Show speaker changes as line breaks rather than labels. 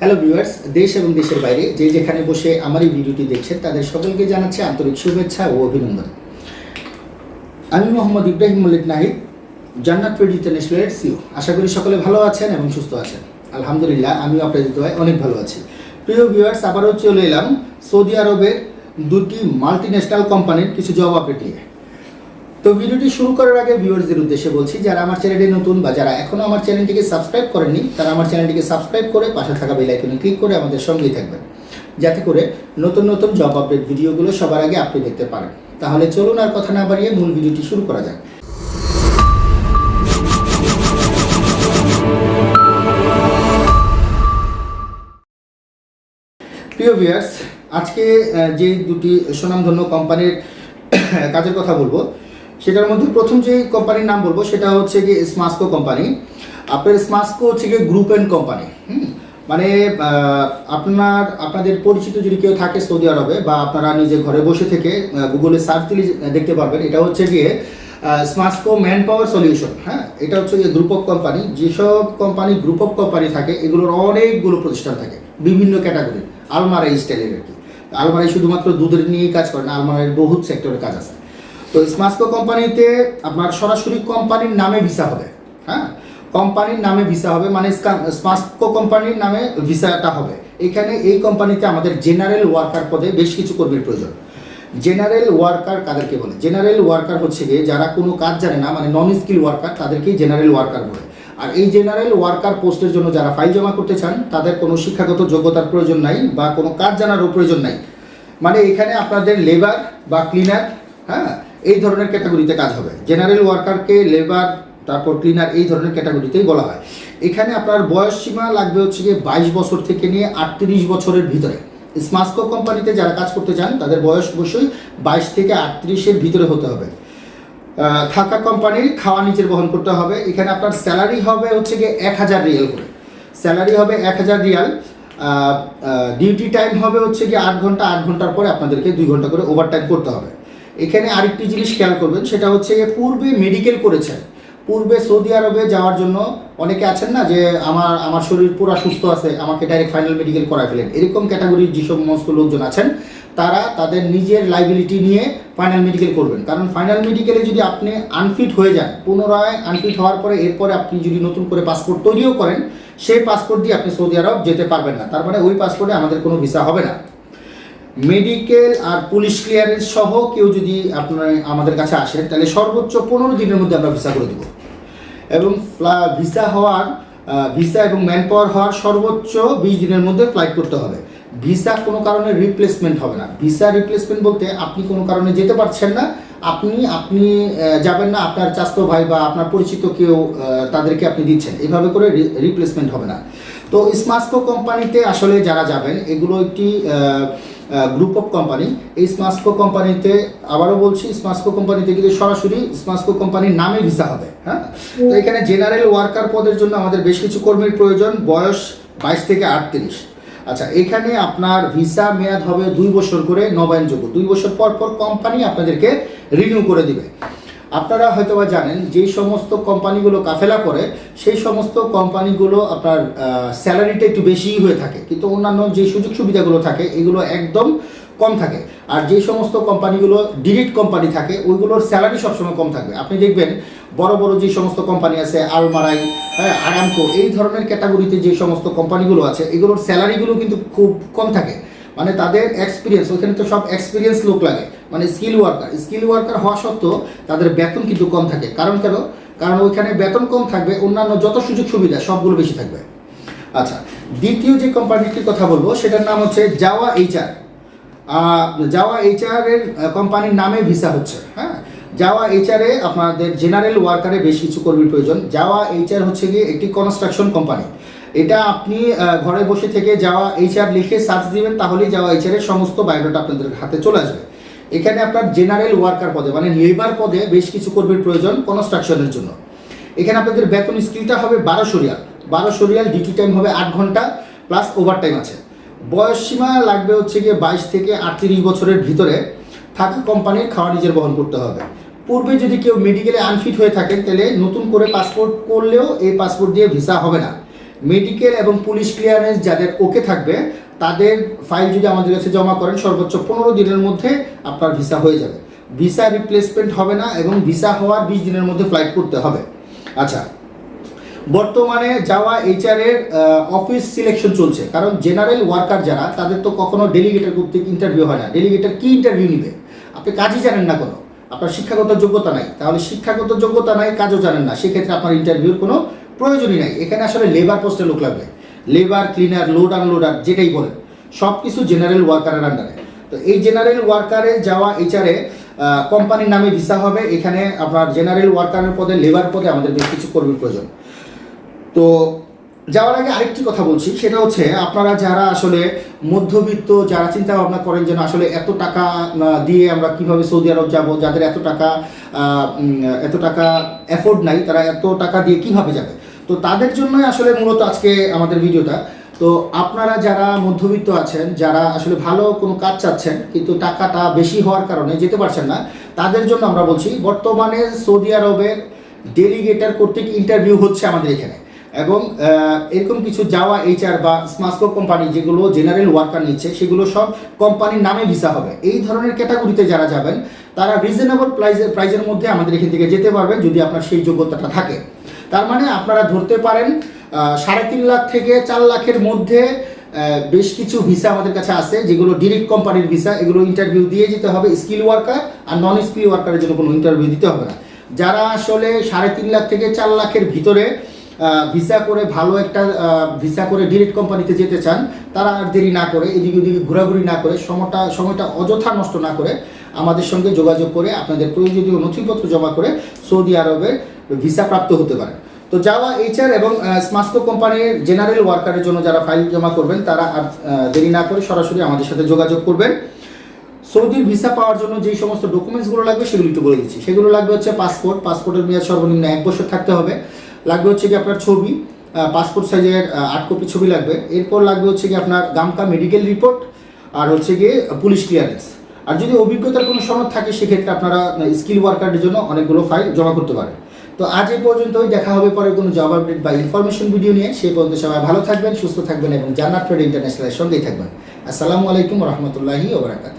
Hello viewers দেশ এবং দেশের বাইরে যে যেখানে বসে আমার এই ভিডিওটি দেখছেন, তাদের সকলকে জানাচ্ছি আন্তরিক শুভেচ্ছা ও অভিনন্দন। আমি মোহাম্মদ ইব্রাহিম মল্লিক নাহিদ, জান্নাত ট্রেড ইন্টারন্যাশনালের সিও আশা করি সকলে ভালো আছেন এবং সুস্থ আছেন। আলহামদুলিল্লাহ আমি আপনাদের দোয়ায় অনেক ভালো আছি। প্রিয় ভিউয়ার্স আবারও চলে এলাম সৌদি আরবের দুটি মাল্টি ন্যাশনাল কোম্পানির কিছু জব আপডেট নিয়ে। তো ভিডিওটি শুরু করার আগে ভিউয়ার্সদের উদ্দেশ্যে বলছি, যারা আমার চ্যানেলে নতুন বা যারা এখনও আমার চ্যানেলটিকে সাবস্ক্রাইব করেননি, তারা আমার চ্যানেলটিকে সাবস্ক্রাইব করে পাশে থাকা বেল আইকনে ক্লিক করে আমাদের সঙ্গেই থাকবেন। যাতে করে নতুন নতুন জব আপডেট ভিডিওগুলো সবার আগে আপনি দেখতে পারেন। তাহলে চলুন আর কথা না বাড়িয়ে মূল ভিডিওটি শুরু করা যাক। প্রিয় ভিউয়ার্স, আজকে যে দুটি সুনামধন্য কোম্পানির কাজের কথা বলব সেটার মধ্যে প্রথম যে কোম্পানির নাম বলব, সেটা হচ্ছে গিয়ে স্মাস্কো কোম্পানি আপনার স্মাস্কো হচ্ছে গিয়ে গ্রুপ অ্যান্ড কোম্পানি মানে আপনার, আপনাদের পরিচিত যদি কেউ থাকে সৌদি আরবে বা আপনারা নিজে ঘরে বসে থেকে গুগলে সার্চ দিলে দেখতে পারবেন। এটা হচ্ছে গিয়ে স্মাস্কো ম্যান পাওয়ার সলিউশন হ্যাঁ? এটা হচ্ছে গিয়ে গ্রুপ অফ কোম্পানি যেসব কোম্পানি গ্রুপ অফ কোম্পানি থাকে, এগুলোর অনেকগুলো প্রতিষ্ঠান থাকে, বিভিন্ন ক্যাটাগরির আলমারাই স্টাইলের আর কি। আলমারাই শুধুমাত্র দুধের নিয়েই কাজ করে না আলমারাইয়ের বহুত সেক্টরের কাজ আছে। তো স্মাস্কো কোম্পানিতে আপনার সরাসরি কোম্পানির নামে ভিসা হবে হ্যাঁ? কোম্পানির নামে ভিসা হবে মানে স্মাস্কো কোম্পানির নামে ভিসাটা হবে। এখানে এই কোম্পানিতে আমাদের জেনারেল ওয়ার্কার পদে বেশ কিছু কর্মীর প্রয়োজন। জেনারেল ওয়ার্কার কাদেরকে বলে? জেনারেল ওয়ার্কার হচ্ছে গিয়ে যারা কোনো কাজ জানে না মানে নন স্কিল ওয়ার্কার তাদেরকেই জেনারেল ওয়ার্কার বলে। আর এই জেনারেল ওয়ার্কার পোস্টের জন্য যারা ফাইল জমা করতে চান, তাদের কোনো শিক্ষাগত যোগ্যতার প্রয়োজন নাই বা কোনো কাজ জানারও প্রয়োজন নাই। মানে এখানে আপনাদের লেবার বা ক্লিনার হ্যাঁ? এই ধরনের ক্যাটাগরিতে কাজ হবে। জেনারেল ওয়ার্কারকে লেবার তারপর ক্লিনার এই ধরনের ক্যাটাগরিতেই বলা হয়। এখানে আপনার বয়স সীমা লাগবে হচ্ছে গিয়ে বাইশ বছর থেকে নিয়ে আটত্রিশ বছরের ভিতরে। স্মাস্কো কোম্পানিতে যারা কাজ করতে চান, তাদের বয়স অবশ্যই বাইশ থেকে আটত্রিশের ভিতরে হতে হবে। থাকা কোম্পানির খাওয়া নিজের বহন করতে হবে। এখানে আপনার স্যালারি হবে হচ্ছে গিয়ে এক হাজার রিয়াল করে। স্যালারি হবে এক হাজার রিয়াল। ডিউটি টাইম হবে হচ্ছে গিয়ে আট ঘণ্টা, আট ঘণ্টার পরে আপনাদেরকে দুই ঘণ্টা করে ওভারটাইম করতে হবে। এখানে আরেকটি জিনিস খেয়াল করবেন, সেটা হচ্ছে পূর্বে মেডিকেল করেছেন। পূর্বে সৌদি আরবে যাওয়ার জন্য অনেকে আছেন না যে আমার আমার শরীর পুরো সুস্থ আছে, আমাকে ডাইরেক্ট ফাইনাল মেডিকেল করায় ফেলেন। এরকম ক্যাটাগরির যেসব সমস্ত লোকজন আছেন, তারা তাদের নিজের লাইবিলিটি নিয়ে ফাইনাল মেডিকেল করবেন। কারণ ফাইনাল মেডিকেলে যদি আপনি আনফিট হয়ে যান, পুনরায় আনফিট হওয়ার পরে এরপরে আপনি যদি নতুন করে পাসপোর্ট তৈরিও করেন, সেই পাসপোর্ট দিয়ে আপনি সৌদি আরব যেতে পারবেন না। তার মানে ওই পাসপোর্টে আমাদের কোনো ভিসা হবে না। মেডিকেল আর পুলিশ ক্লিয়ারেন্স সহ কেউ যদি আপনার আমাদের কাছে আসেন, তাহলে সর্বোচ্চ পনেরো দিনের মধ্যে আমরা ভিসা করে দেবো। এবং ভিসা হওয়ার ভিসা এবং ম্যান পাওয়ার হওয়ার সর্বোচ্চ বিশ দিনের মধ্যে ফ্লাইট করতে হবে। ভিসা কোনো কারণে রিপ্লেসমেন্ট হবে না। ভিসা রিপ্লেসমেন্ট বলতে আপনি কোনো কারণে যেতে পারছেন না, আপনি আপনি যাবেন না, আপনার চাস্তো ভাই বা আপনার পরিচিত কেউ তাদেরকে আপনি দিচ্ছেন। এভাবে করে রিপ্লেসমেন্ট হবে না। তো স্মাস্কো কোম্পানিতে আসলে যারা যাবেন, এগুলো একটি গ্রুপ অফ কোম্পানি এই স্মাস্কো কোম্পানিতে আবারও বলছি স্মাস্কো কোম্পানিতে কিন্তু সরাসরি স্মাস্কো কোম্পানির নামে ভিসা হবে হ্যাঁ? তো এখানে জেনারেল ওয়ার্কার পদের জন্য আমাদের বেশ কিছু কর্মীর প্রয়োজন, বয়স বাইশ থেকে আটত্রিশ। আচ্ছা এখানে আপনার ভিসা মেয়াদ হবে দুই বছর করে নবায়নযোগ্য। দুই বছর পর পর কোম্পানি আপনাদেরকে রিনিউ করে দিবে। আপনারা হয়তোবা জানেন, যেই সমস্ত কোম্পানিগুলো কাফেলা করে, সেই সমস্ত কোম্পানিগুলো আপনার স্যালারিটা একটু বেশিই হয়ে থাকে। কিন্তু অন্যান্য যে সুযোগ সুবিধাগুলো থাকে, এগুলো একদম কম থাকে। আর যে সমস্ত কোম্পানিগুলো ডিরেক্ট কোম্পানি থাকে, ওইগুলোর স্যালারি সবসময় কম থাকবে। আপনি দেখবেন, বড় বড় যে সমস্ত কোম্পানি আছে, আলমারাই হ্যাঁ আরামকো, এই ধরনের ক্যাটাগরিতে যে সমস্ত কোম্পানিগুলো আছে, এগুলোর স্যালারিগুলো কিন্তু খুব কম থাকে। মানে তাদের এক্সপিরিয়েন্স ওখানে তো সব এক্সপিরিয়েন্স লোক লাগে। মানে স্কিল ওয়ার্কার স্কিল ওয়ার্কার হওয়া সত্ত্বেও তাদের বেতন কিন্তু কম থাকে। কারণ কেন? কারণ ওইখানে বেতন কম থাকবে, অন্যান্য যত সুযোগ সুবিধা, সবগুলো বেশি থাকবে। আচ্ছা দ্বিতীয় যে কোম্পানিটির কথা বলব, সেটার নাম হচ্ছে জাওয়া এইচআর জাওয়া এইচআর এর কোম্পানির নামে ভিসা হচ্ছে হ্যাঁ? জাওয়া এইচআর আপনাদের জেনারেল ওয়ার্কারে বেশ কিছু কর্মীর প্রয়োজন। জাওয়া এইচআর হচ্ছে গিয়ে একটি কনস্ট্রাকশন কোম্পানি এটা আপনি ঘরে বসে থেকে যাওয়া এইচআর লিখে সার্চ দিবেন, তাহলেই যাওয়া এইচআর এর সমস্ত বায়োডাটা আপনাদের হাতে চলে আসবে। এখানে আপনার জেনারেল ওয়ার্কার পদে মানে লেবার পদে বেশ কিছু কর্মীর প্রয়োজন কনস্ট্রাকশনের জন্য। এখানে আপনাদের বেতন স্কিলটা হবে বারোশো রিয়াল। বারোশো রিয়াল ডিউটি টাইম হবে আট ঘণ্টা প্লাস ওভার টাইম আছে। বয়স সীমা লাগবে হচ্ছে গিয়ে বাইশ থেকে আটত্রিশ বছরের ভিতরে। থাকা কোম্পানির খাওয়া নিজের বহন করতে হবে। পূর্বে যদি কেউ মেডিকেলে আনফিট হয়ে থাকেন তাহলে নতুন করে পাসপোর্ট করলেও এই পাসপোর্ট দিয়ে ভিসা হবে না। মেডিকেল এবং পুলিশ ক্লিয়ারেন্স যাদের ওকে থাকবে তাদের ফাইল যদি আমাদের কাছে জমা করেন, সর্বোচ্চ পনেরো দিনের মধ্যে আপনার ভিসা হয়ে যাবে। ভিসা রিপ্লেসমেন্ট হবে না এবং ভিসা হওয়ার বিশ দিনের মধ্যে ফ্লাইট করতে হবে। আচ্ছা বর্তমানে যাওয়া এইচআর এর অফিস সিলেকশন চলছে। কারণ জেনারেল ওয়ার্কার যারা, তাদের তো কখনো ডেলিগেটের কর্তৃক ইন্টারভিউ হয় না। ডেলিগেটার কি ইন্টারভিউ নিবে? আপনি কাজই জানেন না কোনো। আপনার শিক্ষাগত যোগ্যতা নাই। তাহলে শিক্ষাগত যোগ্যতা নাই, কাজও জানেন না। সেক্ষেত্রে আপনার ইন্টারভিউর কোনো প্রয়োজনই নাই। এখানে আসলে লেবার পোস্টে লোক লাগবে। লেবার, ক্লিনার, লোড আনলোডার, যেটাই বলেন সব কিছু জেনারেল ওয়ার্কারের আন্ডারে তো এই জেনারেল ওয়ার্কারে যাওয়া এইচআরে কোম্পানির নামে ভিসা হবে, এখানে আপনার জেনারেল ওয়ার্কারের পদে, লেবার পদে আমাদের বেশ কিছু কর্মীর প্রয়োজন। তো যাওয়ার আগে আরেকটি কথা বলছি, সেটা হচ্ছে আপনারা যারা আসলে মধ্যবিত্ত, যারা চিন্তা ভাবনা করেন যেন আসলে এত টাকা দিয়ে আমরা কীভাবে সৌদি আরব যাব, যাদের এত টাকা এত টাকা অ্যাফোর্ড নাই, তারা এত টাকা দিয়ে কীভাবে যাবে? তো তাদের জন্যই আসলে মূলত আজকে আমাদের ভিডিওটা। তো আপনারা যারা মধ্যবিত্ত আছেন, যারা আসলে ভালো কোনো কাজ চাচ্ছেন, কিন্তু টাকাটা বেশি হওয়ার কারণে যেতে পারছেন না, তাদের জন্য আমরা বলছি, বর্তমানে সৌদি আরবের ডেলিগেটার কর্তৃক ইন্টারভিউ হচ্ছে আমাদের এখানে। এবং এরকম কিছু যাওয়া এইচআর বা স্মাস্কো কোম্পানি যেগুলো জেনারেল ওয়ার্কার নিচ্ছে, সেগুলো সব কোম্পানির নামে ভিসা হবে। এই ধরনের ক্যাটাগরিতে যারা যাবেন, তারা রিজনেবল প্রাইজের প্রাইজের মধ্যে আমাদের এখান থেকে যেতে পারবেন যদি আপনার সেই যোগ্যতাটা থাকে। তার মানে আপনারা ধরতে পারেন সাড়ে তিন লাখ থেকে চার লাখের মধ্যে বেশ কিছু ভিসা আমাদের কাছে আছে, যেগুলো ডিরেক্ট কোম্পানির ভিসা এগুলো ইন্টারভিউ দিয়ে যেতে হবে স্কিল ওয়ার্কার আর নন স্কিল ওয়ার্কারের জন্য কোনো ইন্টারভিউ দিতে হবে না। যারা আসলে সাড়ে তিন লাখ থেকে চার লাখের ভিতরে ভিসা করে ভালো একটা ভিসা করে ডিরেক্ট কোম্পানিতে যেতে চান, তারা আর দেরি না করে, এদিকে ওদিকে ঘোরাঘুরি না করে, সময়টা সময়টা অযথা নষ্ট না করে আমাদের সঙ্গে যোগাযোগ করে, আপনাদের প্রয়োজনীয় নথিপত্র জমা করে সৌদি আরবের ভিসা প্রাপ্ত হতে পারে। তো যাওয়া এইচআর এবং স্মাস্কো কোম্পানির জেনারেল ওয়ার্কারের জন্য যারা ফাইল জমা করবেন, তারা আর দেরি না করে সরাসরি আমাদের সাথে যোগাযোগ করবেন। সৌদির ভিসা পাওয়ার জন্য যেই সমস্ত ডকুমেন্টসগুলো লাগবে, সেগুলো একটু বলে দিচ্ছি। সেগুলো লাগবে হচ্ছে পাসপোর্ট পাসপোর্টের মেয়াদ সর্বনিম্ন এক বছর থাকতে হবে। লাগবে হচ্ছে কি আপনার ছবি পাসপোর্ট সাইজের আট কপি ছবি লাগবে। এরপর লাগবে হচ্ছে কি আপনার গামকা মেডিকেল রিপোর্ট আর হচ্ছে গিয়ে পুলিশ ক্লিয়ারেন্স আর যদি অভিজ্ঞতার কোনো সনদ থাকে, সেক্ষেত্রে আপনারা স্কিল ওয়ার্কারের জন্য অনেকগুলো ফাইল জমা করতে পারেন। তো আজ এই পর্যন্তই, দেখা হবে পরে কোনো জব আপডেট বা ইনফরমেশন ভিডিও নিয়ে। সেই পর্যন্ত সবাই ভালো থাকবেন, সুস্থ থাকবেন এবং জান্নাত ফ্রেড ইন্টারন্যাশনালের সঙ্গেই থাকবেন। আসসালামু আলাইকুম রহমতুল্লাহি ওবরাকাত